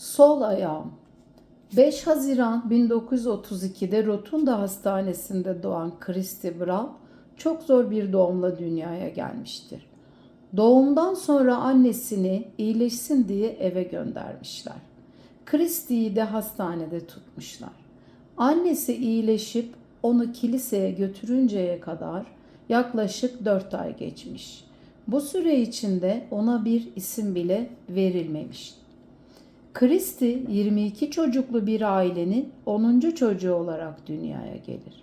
Sol ayağım. 5 Haziran 1932'de Rotunda Hastanesi'nde doğan Christy Brown çok zor bir doğumla dünyaya gelmiştir. Doğumdan sonra annesini iyileşsin diye eve göndermişler. Christy'yi de hastanede tutmuşlar. Annesi iyileşip onu kiliseye götürünceye kadar yaklaşık 4 ay geçmiş. Bu süre içinde ona bir isim bile verilmemiş. Christy 22 çocuklu bir ailenin 10. çocuğu olarak dünyaya gelir.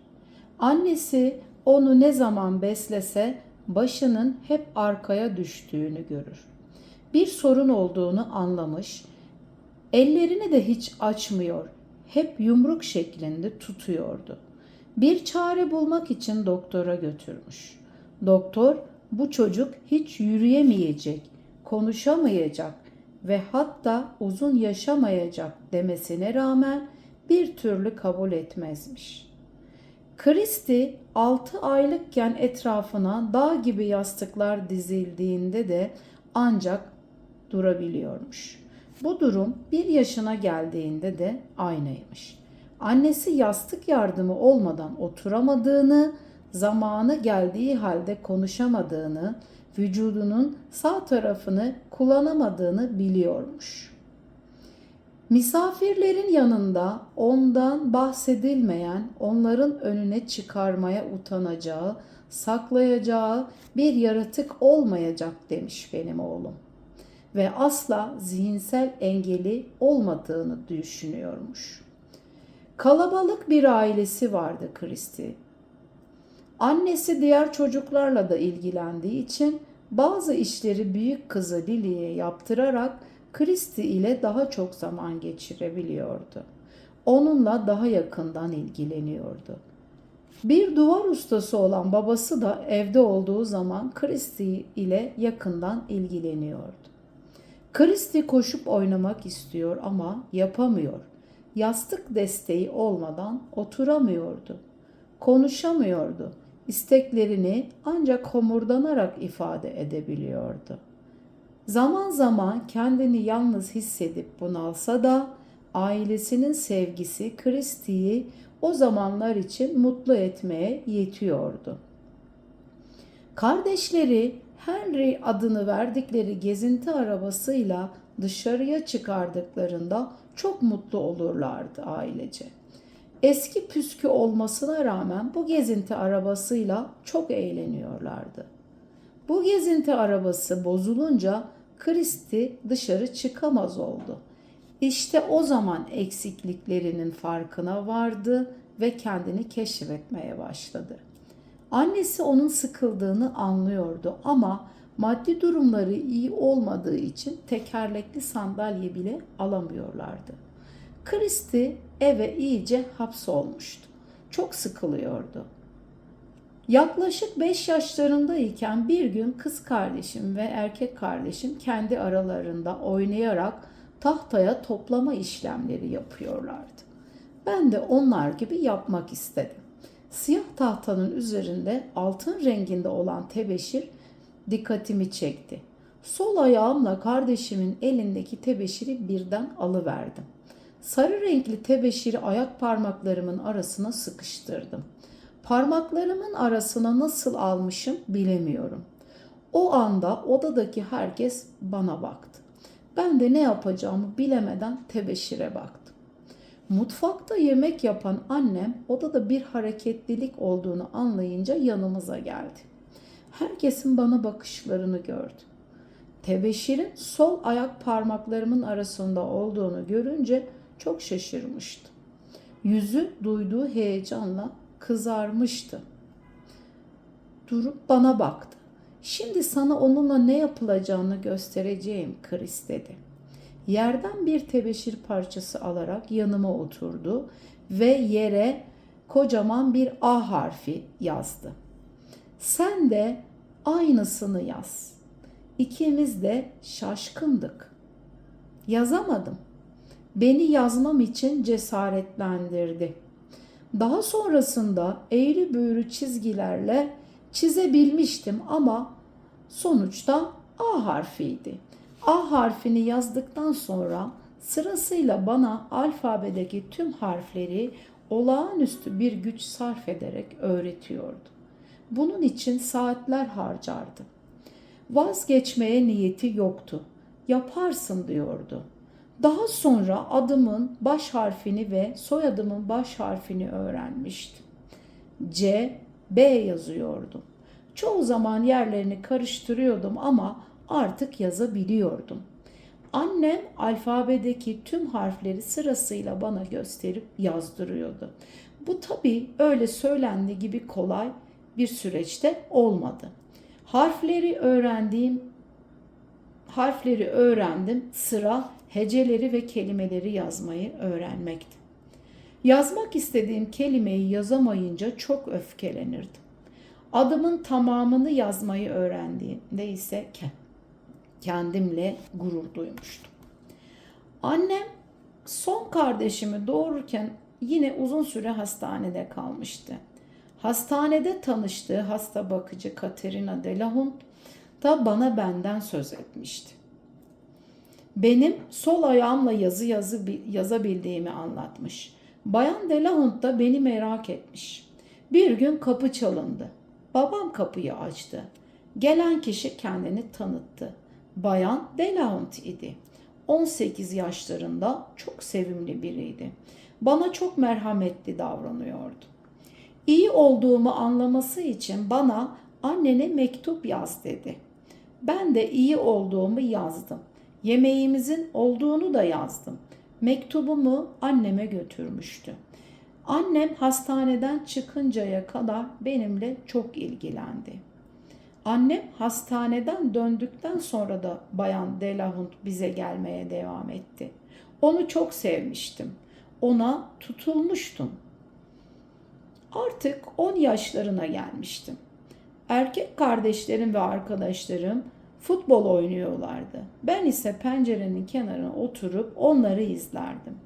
Annesi onu ne zaman beslese başının hep arkaya düştüğünü görür. Bir sorun olduğunu anlamış, ellerini de hiç açmıyor, hep yumruk şeklinde tutuyordu. Bir çare bulmak için doktora götürmüş. Doktor bu çocuk hiç yürüyemeyecek, konuşamayacak ve hatta uzun yaşamayacak demesine rağmen bir türlü kabul etmezmiş. Christy 6 aylıkken etrafına dağ gibi yastıklar dizildiğinde de ancak durabiliyormuş. Bu durum bir yaşına geldiğinde de aynıymış. Annesi yastık yardımı olmadan oturamadığını, zamanı geldiği halde konuşamadığını, vücudunun sağ tarafını kullanamadığını biliyormuş. Misafirlerin yanında ondan bahsedilmeyen, onların önüne çıkarmaya utanacağı, saklayacağı bir yaratık olmayacak demiş benim oğlum. Ve asla zihinsel engeli olmadığını düşünüyormuş. Kalabalık bir ailesi vardı Kristi. Annesi diğer çocuklarla da ilgilendiği için bazı işleri büyük kızı Lily'ye yaptırarak Kristi ile daha çok zaman geçirebiliyordu. Onunla daha yakından ilgileniyordu. Bir duvar ustası olan babası da evde olduğu zaman Kristi ile yakından ilgileniyordu. Kristi koşup oynamak istiyor ama yapamıyor. Yastık desteği olmadan oturamıyordu. Konuşamıyordu. İsteklerini ancak homurdanarak ifade edebiliyordu. Zaman zaman kendini yalnız hissedip bunalsa da ailesinin sevgisi Christie'yi o zamanlar için mutlu etmeye yetiyordu. Kardeşleri Henry adını verdikleri gezinti arabasıyla dışarıya çıkardıklarında çok mutlu olurlardı ailece. Eski püskü olmasına rağmen bu gezinti arabasıyla çok eğleniyorlardı. Bu gezinti arabası bozulunca Kristi dışarı çıkamaz oldu. İşte o zaman eksikliklerinin farkına vardı ve kendini keşfetmeye başladı. Annesi onun sıkıldığını anlıyordu ama maddi durumları iyi olmadığı için tekerlekli sandalye bile alamıyorlardı. Kristi eve iyice hapsolmuştu. Çok sıkılıyordu. Yaklaşık 5 yaşlarındayken bir gün kız kardeşim ve erkek kardeşim kendi aralarında oynayarak tahtaya toplama işlemleri yapıyorlardı. Ben de onlar gibi yapmak istedim. Siyah tahtanın üzerinde altın renginde olan tebeşir dikkatimi çekti. Sol ayağımla kardeşimin elindeki tebeşiri birden alıverdim. Sarı renkli tebeşiri ayak parmaklarımın arasına sıkıştırdım. Parmaklarımın arasına nasıl almışım bilemiyorum. O anda odadaki herkes bana baktı. Ben de ne yapacağımı bilemeden tebeşire baktım. Mutfakta yemek yapan annem odada bir hareketlilik olduğunu anlayınca yanımıza geldi. Herkesin bana bakışlarını gördü. Tebeşirin sol ayak parmaklarımın arasında olduğunu görünce çok şaşırmıştı. Yüzü duyduğu heyecanla kızarmıştı. Durup bana baktı. Şimdi sana onunla ne yapılacağını göstereceğim Chris dedi. Yerden bir tebeşir parçası alarak yanıma oturdu ve yere kocaman bir A harfi yazdı. Sen de aynısını yaz. İkimiz de şaşkındık. Yazamadım. Beni yazmam için cesaretlendirdi. Daha sonrasında eğri büğrü çizgilerle çizebilmiştim ama sonuçta A harfiydi. A harfini yazdıktan sonra sırasıyla bana alfabedeki tüm harfleri olağanüstü bir güç sarf ederek öğretiyordu. Bunun için saatler harcardı. Vazgeçmeye niyeti yoktu. Yaparsın diyordu. Daha sonra adımın baş harfini ve soyadımın baş harfini öğrenmiştim. C, B yazıyordum. Çoğu zaman yerlerini karıştırıyordum ama artık yazabiliyordum. Annem alfabedeki tüm harfleri sırasıyla bana gösterip yazdırıyordu. Bu tabii öyle söylendiği gibi kolay bir süreçte olmadı. Harfleri öğrendiğim harfleri öğrendim. Sıra heceleri ve kelimeleri yazmayı öğrenmekti. Yazmak istediğim kelimeyi yazamayınca çok öfkelenirdim. Adımın tamamını yazmayı öğrendiğimde ise kendimle gurur duymuştum. Annem son kardeşimi doğururken yine uzun süre hastanede kalmıştı. Hastanede tanıştığı hasta bakıcı Katerina Delahun da bana benden söz etmişti. Benim sol ayağımla yazı yazı yazabildiğimi anlatmış. Bayan Delahun da beni merak etmiş. Bir gün kapı çalındı. Babam kapıyı açtı. Gelen kişi kendini tanıttı. Bayan Delahont idi. 18 yaşlarında çok sevimli biriydi. Bana çok merhametli davranıyordu. İyi olduğumu anlaması için bana annene mektup yaz dedi. Ben de iyi olduğumu yazdım. Yemeğimizin olduğunu da yazdım. Mektubumu anneme götürmüştü. Annem hastaneden çıkıncaya kadar benimle çok ilgilendi. Annem hastaneden döndükten sonra da Bayan Delahund bize gelmeye devam etti. Onu çok sevmiştim. Ona tutulmuştum. Artık 10 yaşlarına gelmiştim. Erkek kardeşlerim ve arkadaşlarım futbol oynuyorlardı. Ben ise pencerenin kenarına oturup onları izlerdim.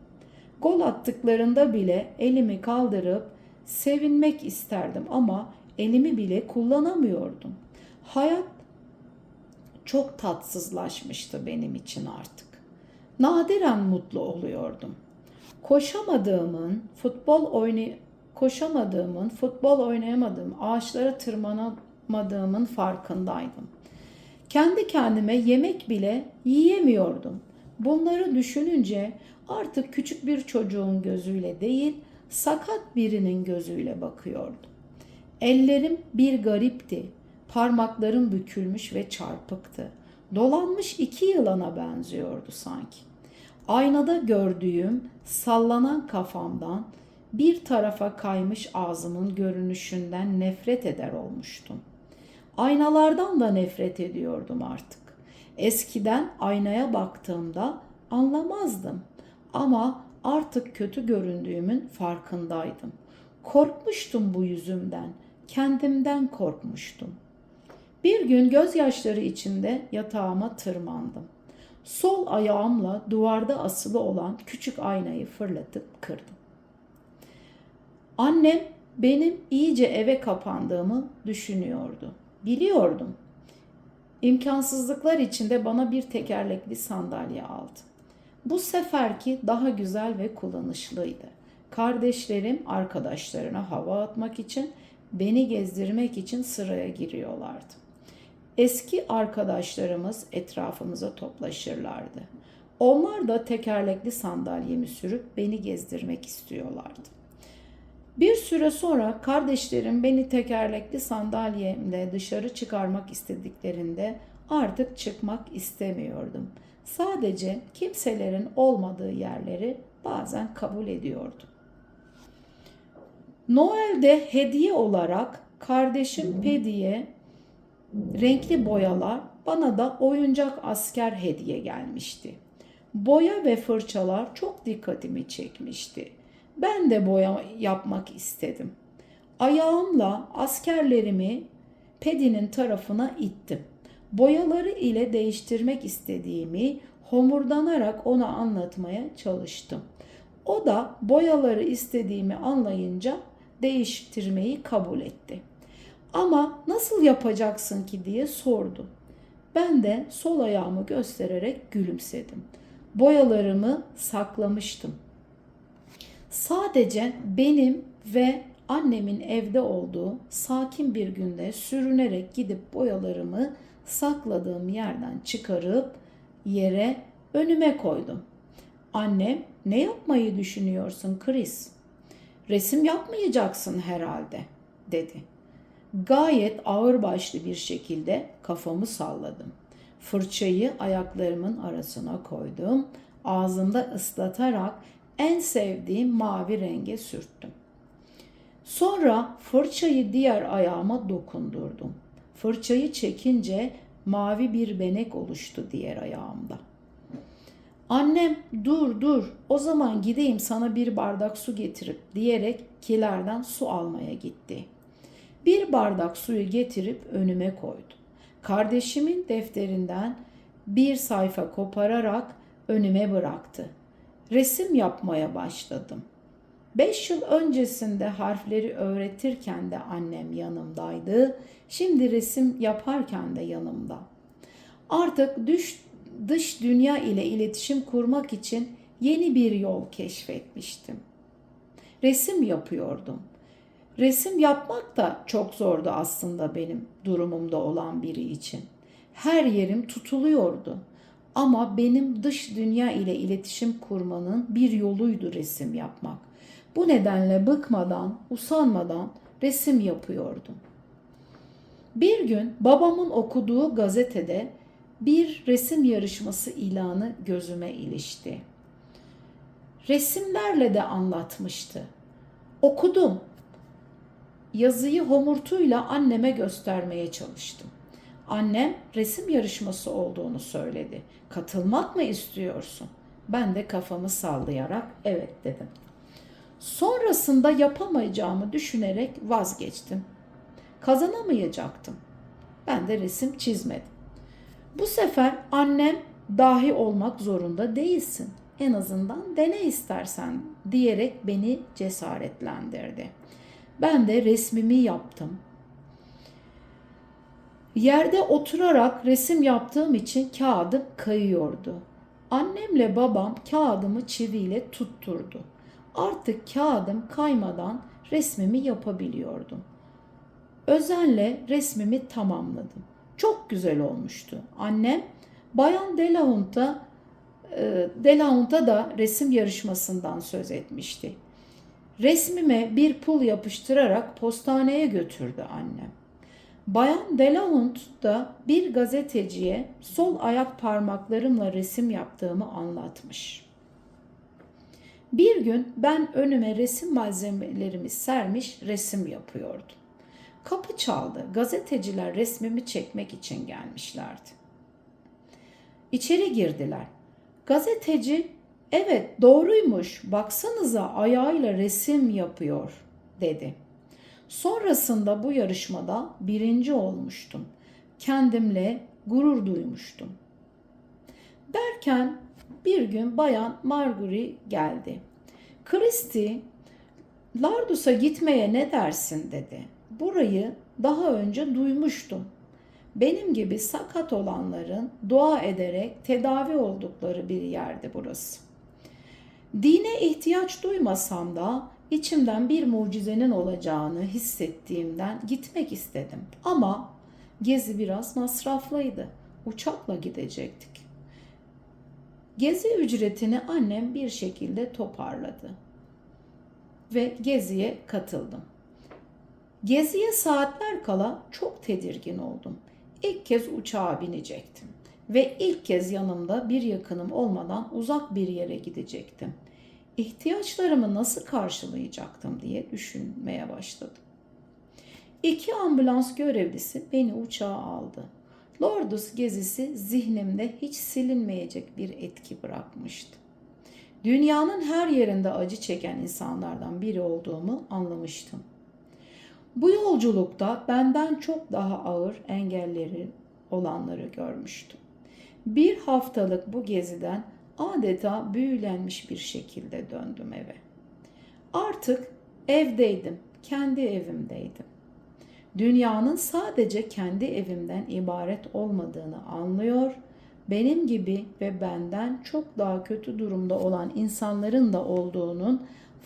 Gol attıklarında bile elimi kaldırıp sevinmek isterdim ama elimi bile kullanamıyordum. Hayat çok tatsızlaşmıştı benim için artık. Nadiren mutlu oluyordum. Koşamadığımın, futbol oynay koşamadığımın, futbol oynayamadığım, ağaçlara tırmanamadığımın farkındaydım. Kendi kendime yemek bile yiyemiyordum. Bunları düşününce artık küçük bir çocuğun gözüyle değil, sakat birinin gözüyle bakıyordum. Ellerim bir garipti. Parmaklarım bükülmüş ve çarpıktı. Dolanmış iki yılana benziyordu sanki. Aynada gördüğüm sallanan kafamdan bir tarafa kaymış ağzımın görünüşünden nefret eder olmuştum. Aynalardan da nefret ediyordum artık. Eskiden aynaya baktığımda anlamazdım ama artık kötü göründüğümün farkındaydım. Korkmuştum bu yüzümden, kendimden korkmuştum. Bir gün gözyaşları içinde yatağıma tırmandım. Sol ayağımla duvarda asılı olan küçük aynayı fırlatıp kırdım. Annem benim iyice eve kapandığımı düşünüyordu. Biliyordum. İmkansızlıklar içinde bana bir tekerlekli sandalye aldı. Bu seferki daha güzel ve kullanışlıydı. Kardeşlerim arkadaşlarına hava atmak için, beni gezdirmek için sıraya giriyorlardı. Eski arkadaşlarımız etrafımıza toplaşırlardı. Onlar da tekerlekli sandalyemi sürüp beni gezdirmek istiyorlardı. Bir süre sonra kardeşlerim beni tekerlekli sandalyemle dışarı çıkarmak istediklerinde artık çıkmak istemiyordum. Sadece kimselerin olmadığı yerleri bazen kabul ediyordum. Noel'de hediye olarak kardeşim Pedi'ye renkli boyalar, bana da oyuncak asker hediye gelmişti. Boya ve fırçalar çok dikkatimi çekmişti. Ben de boya yapmak istedim. Ayağımla askerlerimi Pedi'nin tarafına ittim. Boyaları ile değiştirmek istediğimi homurdanarak ona anlatmaya çalıştım. O da boyaları istediğimi anlayınca değiştirmeyi kabul etti. Ama nasıl yapacaksın ki diye sordu. Ben de sol ayağımı göstererek gülümsedim. boyalarımı saklamıştım. Sadece benim ve annemin evde olduğu sakin bir günde sürünerek gidip boyalarımı sakladığım yerden çıkarıp yere önüme koydum. Annem ne yapmayı düşünüyorsun Chris? Resim yapmayacaksın herhalde dedi. Gayet ağırbaşlı bir şekilde kafamı salladım. Fırçayı ayaklarımın arasına koydum. Ağzımda ıslatarak en sevdiğim mavi renge sürttüm. Sonra fırçayı diğer ayağıma dokundurdum. Fırçayı çekince mavi bir benek oluştu diğer ayağımda. Annem dur dur o zaman gideyim sana bir bardak su getirip diyerek kilerden su almaya gitti. Bir bardak suyu getirip önüme koydu. Kardeşimin defterinden bir sayfa kopararak önüme bıraktı. Resim yapmaya başladım. Beş yıl öncesinde harfleri öğretirken de annem yanımdaydı. Şimdi resim yaparken de yanımda. Artık düş, dış dünya ile iletişim kurmak için yeni bir yol keşfetmiştim. Resim yapıyordum. Resim yapmak da çok zordu aslında benim durumumda olan biri için. Her yerim tutuluyordu. Ama benim dış dünya ile iletişim kurmanın bir yoluydu resim yapmak. Bu nedenle bıkmadan, usanmadan resim yapıyordum. Bir gün babamın okuduğu gazetede bir resim yarışması ilanı gözüme ilişti. Resimlerle de anlatmıştı. Okudum. Yazıyı homurtuyla anneme göstermeye çalıştım. Annem resim yarışması olduğunu söyledi. Katılmak mı istiyorsun? Ben de kafamı sallayarak evet dedim. Sonrasında yapamayacağımı düşünerek vazgeçtim. Kazanamayacaktım. Ben de resim çizmedim. Bu sefer annem dahi olmak zorunda değilsin. En azından dene istersen diyerek beni cesaretlendirdi. Ben de resmimi yaptım. Yerde oturarak resim yaptığım için kağıdım kayıyordu. Annemle babam kağıdımı çiviyle tutturdu. Artık kağıdım kaymadan resmimi yapabiliyordum. Özenle resmimi tamamladım. Çok güzel olmuştu. Annem Bayan Delahunta e, Delahunta da resim yarışmasından söz etmişti. Resmime bir pul yapıştırarak postaneye götürdü annem. Bayan Delahunte da bir gazeteciye sol ayak parmaklarımla resim yaptığımı anlatmış. Bir gün ben önüme resim malzemelerimi sermiş resim yapıyordum. Kapı çaldı. Gazeteciler resmimi çekmek için gelmişlerdi. İçeri girdiler. Gazeteci, evet doğruymuş, baksanıza ayağıyla resim yapıyor dedi. Sonrasında bu yarışmada birinci olmuştum. Kendimle gurur duymuştum. Derken bir gün bayan Marguerite geldi. Christie, Lardus'a gitmeye ne dersin dedi. Burayı daha önce duymuştum. Benim gibi sakat olanların dua ederek tedavi oldukları bir yerdi burası. Dine ihtiyaç duymasam da içimden bir mucizenin olacağını hissettiğimden gitmek istedim. Ama gezi biraz masraflıydı. Uçakla gidecektik. Gezi ücretini annem bir şekilde toparladı ve geziye katıldım. Geziye saatler kala çok tedirgin oldum. İlk kez uçağa binecektim ve ilk kez yanımda bir yakınım olmadan uzak bir yere gidecektim. İhtiyaçlarımı nasıl karşılayacaktım diye düşünmeye başladım. İki ambulans görevlisi beni uçağa aldı. Lordus gezisi zihnimde hiç silinmeyecek bir etki bırakmıştı. Dünyanın her yerinde acı çeken insanlardan biri olduğumu anlamıştım. Bu yolculukta benden çok daha ağır engelleri olanları görmüştüm. Bir haftalık bu geziden adeta büyülenmiş bir şekilde döndüm eve. Artık evdeydim, kendi evimdeydim. Dünyanın sadece kendi evimden ibaret olmadığını anlıyor, benim gibi ve benden çok daha kötü durumda olan insanların da olduğunun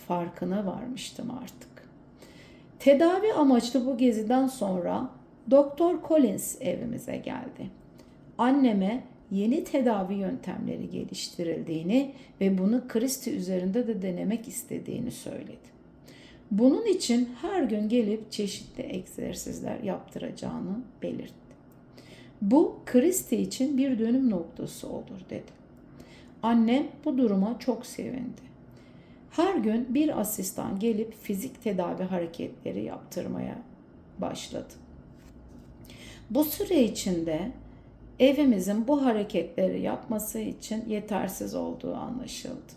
farkına varmıştım artık. Tedavi amaçlı bu geziden sonra Doktor Collins evimize geldi. Anneme yeni tedavi yöntemleri geliştirildiğini ve bunu Kristi üzerinde de denemek istediğini söyledi. Bunun için her gün gelip çeşitli egzersizler yaptıracağını belirtti. Bu Kristi için bir dönüm noktası olur dedi. Annem bu duruma çok sevindi. Her gün bir asistan gelip fizik tedavi hareketleri yaptırmaya başladı. Bu süre içinde evimizin bu hareketleri yapması için yetersiz olduğu anlaşıldı.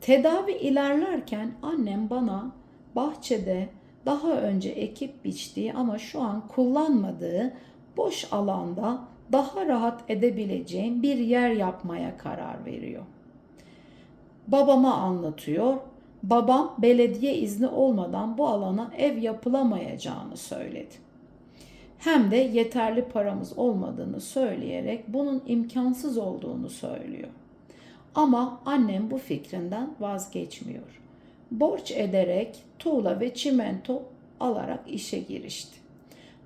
Tedavi ilerlerken annem bana bahçede daha önce ekip biçtiği ama şu an kullanmadığı boş alanda daha rahat edebileceğim bir yer yapmaya karar veriyor. Babama anlatıyor. Babam belediye izni olmadan bu alana ev yapılamayacağını söyledi. Hem de yeterli paramız olmadığını söyleyerek bunun imkansız olduğunu söylüyor. Ama annem bu fikrinden vazgeçmiyor. Borç ederek tuğla ve çimento alarak işe girişti.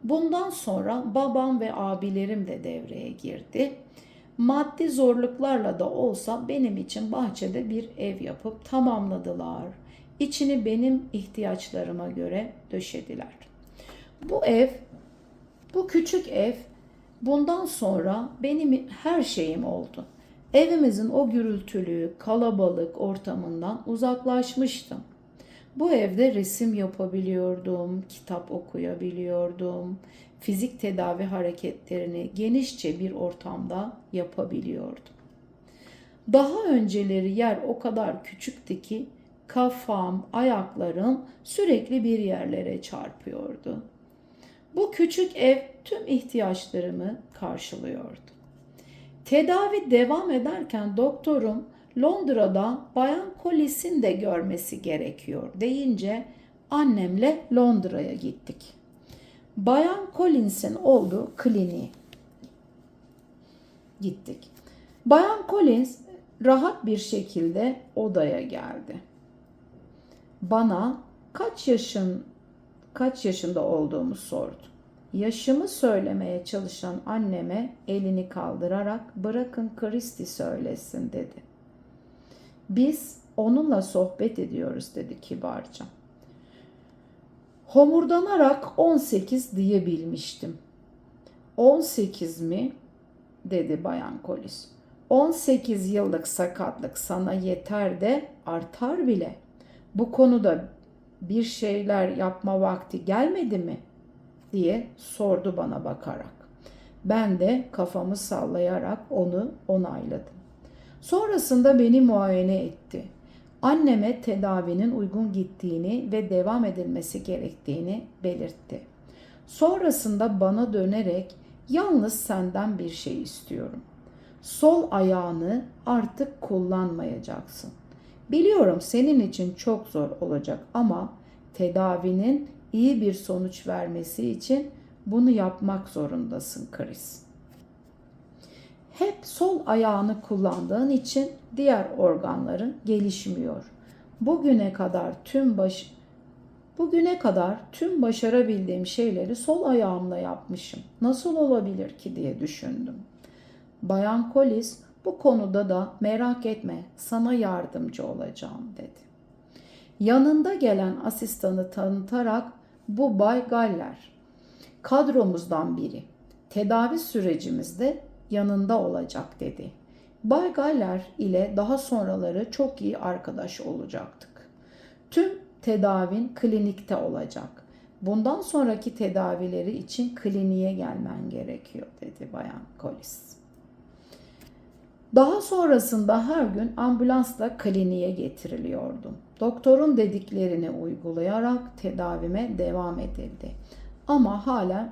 Bundan sonra babam ve abilerim de devreye girdi. Maddi zorluklarla da olsa benim için bahçede bir ev yapıp tamamladılar. İçini benim ihtiyaçlarıma göre döşediler. Bu ev, bu küçük ev bundan sonra benim her şeyim oldu. Evimizin o gürültülü, kalabalık ortamından uzaklaşmıştım. Bu evde resim yapabiliyordum, kitap okuyabiliyordum, fizik tedavi hareketlerini genişçe bir ortamda yapabiliyordum. Daha önceleri yer o kadar küçüktü ki kafam, ayaklarım sürekli bir yerlere çarpıyordu. Bu küçük ev tüm ihtiyaçlarımı karşılıyordu. Tedavi devam ederken doktorum Londra'da Bayan Collis'in de görmesi gerekiyor deyince annemle Londra'ya gittik. Bayan Collins'in olduğu kliniğe gittik. Bayan Collins rahat bir şekilde odaya geldi. Bana kaç yaşın kaç yaşında olduğumu sordu. Yaşımı söylemeye çalışan anneme elini kaldırarak bırakın Kristi söylesin dedi. Biz onunla sohbet ediyoruz dedi kibarca. Homurdanarak 18 diyebilmiştim. 18 mi? dedi Bayan Kolis. 18 yıllık sakatlık sana yeter de artar bile. Bu konuda bir şeyler yapma vakti gelmedi mi? diye sordu bana bakarak. Ben de kafamı sallayarak onu onayladım. Sonrasında beni muayene etti. Anneme tedavinin uygun gittiğini ve devam edilmesi gerektiğini belirtti. Sonrasında bana dönerek yalnız senden bir şey istiyorum. Sol ayağını artık kullanmayacaksın. Biliyorum senin için çok zor olacak ama tedavinin iyi bir sonuç vermesi için bunu yapmak zorundasın Chris. Hep sol ayağını kullandığın için diğer organların gelişmiyor. Bugüne kadar tüm baş Bugüne kadar tüm başarabildiğim şeyleri sol ayağımla yapmışım. Nasıl olabilir ki diye düşündüm. Bayan Collis bu konuda da merak etme sana yardımcı olacağım dedi. Yanında gelen asistanı tanıtarak bu Bay Galler. Kadromuzdan biri. Tedavi sürecimizde yanında olacak dedi. Bay Galler ile daha sonraları çok iyi arkadaş olacaktık. Tüm tedavin klinikte olacak. Bundan sonraki tedavileri için kliniğe gelmen gerekiyor dedi Bayan Collis. Daha sonrasında her gün ambulansla kliniğe getiriliyordum. Doktorun dediklerini uygulayarak tedavime devam edildi. Ama hala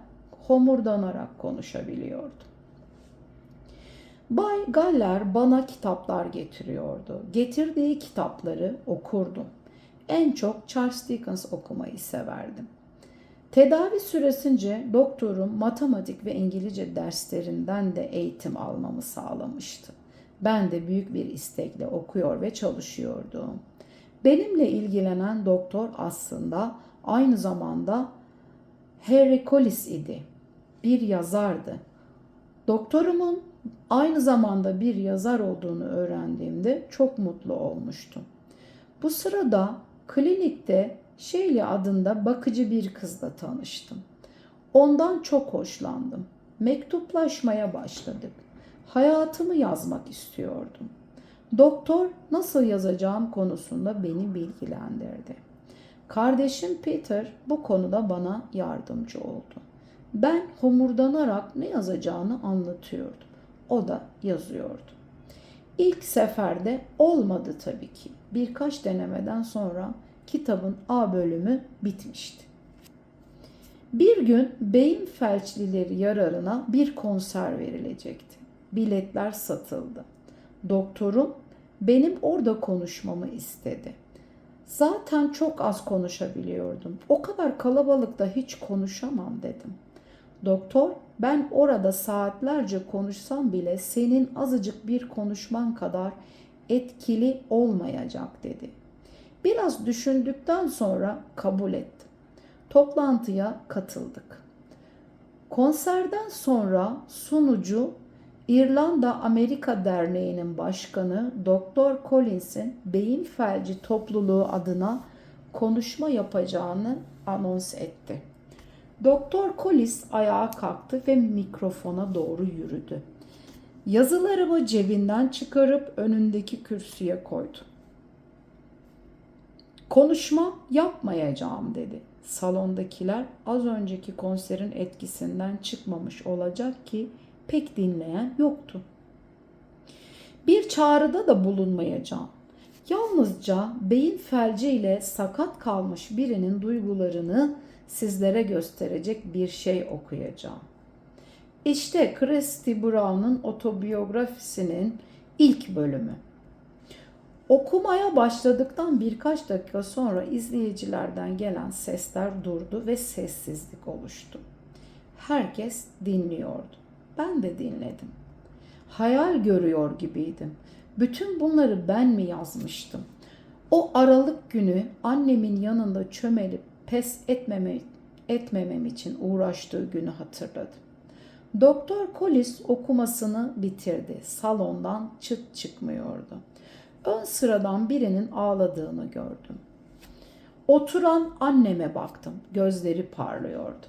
homurdanarak konuşabiliyordum. Bay Galler bana kitaplar getiriyordu. Getirdiği kitapları okurdum. En çok Charles Dickens okumayı severdim. Tedavi süresince doktorum matematik ve İngilizce derslerinden de eğitim almamı sağlamıştı. Ben de büyük bir istekle okuyor ve çalışıyordum. Benimle ilgilenen doktor aslında aynı zamanda Harry Collis idi. Bir yazardı. Doktorumun aynı zamanda bir yazar olduğunu öğrendiğimde çok mutlu olmuştum. Bu sırada klinikte Şeyli adında bakıcı bir kızla tanıştım. Ondan çok hoşlandım. Mektuplaşmaya başladık. Hayatımı yazmak istiyordum. Doktor nasıl yazacağım konusunda beni bilgilendirdi. Kardeşim Peter bu konuda bana yardımcı oldu. Ben homurdanarak ne yazacağını anlatıyordum. O da yazıyordu. İlk seferde olmadı tabii ki. Birkaç denemeden sonra kitabın A bölümü bitmişti. Bir gün beyin felçlileri yararına bir konser verilecekti. Biletler satıldı. Doktorum benim orada konuşmamı istedi. Zaten çok az konuşabiliyordum. O kadar kalabalıkta hiç konuşamam dedim. Doktor, ben orada saatlerce konuşsam bile senin azıcık bir konuşman kadar etkili olmayacak dedi. Biraz düşündükten sonra kabul ettim. Toplantıya katıldık. Konserden sonra sunucu İrlanda Amerika Derneği'nin başkanı Doktor Collins'in beyin felci topluluğu adına konuşma yapacağını anons etti. Doktor Collins ayağa kalktı ve mikrofona doğru yürüdü. Yazılarımı cebinden çıkarıp önündeki kürsüye koydu. Konuşma yapmayacağım dedi. Salondakiler az önceki konserin etkisinden çıkmamış olacak ki pek dinleyen yoktu. Bir çağrıda da bulunmayacağım. Yalnızca beyin felci ile sakat kalmış birinin duygularını sizlere gösterecek bir şey okuyacağım. İşte Christy Brown'un otobiyografisinin ilk bölümü. Okumaya başladıktan birkaç dakika sonra izleyicilerden gelen sesler durdu ve sessizlik oluştu. Herkes dinliyordu. Ben de dinledim. Hayal görüyor gibiydim. Bütün bunları ben mi yazmıştım? O aralık günü annemin yanında çömelip pes etmeme, etmemem için uğraştığı günü hatırladım. Doktor Collis okumasını bitirdi. Salondan çıt çıkmıyordu. Ön sıradan birinin ağladığını gördüm. Oturan anneme baktım. Gözleri parlıyordu.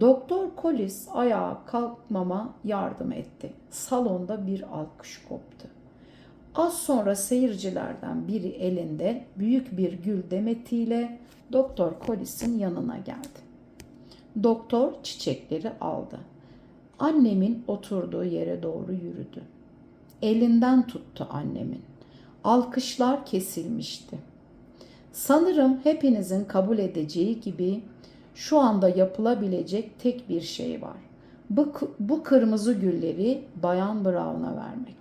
Doktor Collis ayağa kalkmama yardım etti. Salonda bir alkış koptu. Az sonra seyircilerden biri elinde büyük bir gül demetiyle Doktor Collis'in yanına geldi. Doktor çiçekleri aldı. Annemin oturduğu yere doğru yürüdü. Elinden tuttu annemin. Alkışlar kesilmişti. Sanırım hepinizin kabul edeceği gibi şu anda yapılabilecek tek bir şey var. Bu, bu kırmızı gülleri Bayan Brown'a vermek.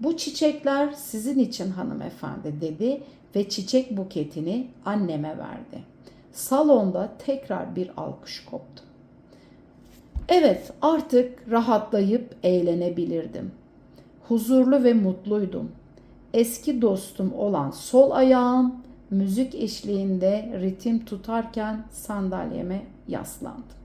Bu çiçekler sizin için hanımefendi dedi ve çiçek buketini anneme verdi. Salonda tekrar bir alkış koptu. Evet, artık rahatlayıp eğlenebilirdim. Huzurlu ve mutluydum. Eski dostum olan sol ayağım müzik eşliğinde ritim tutarken sandalyeme yaslandım.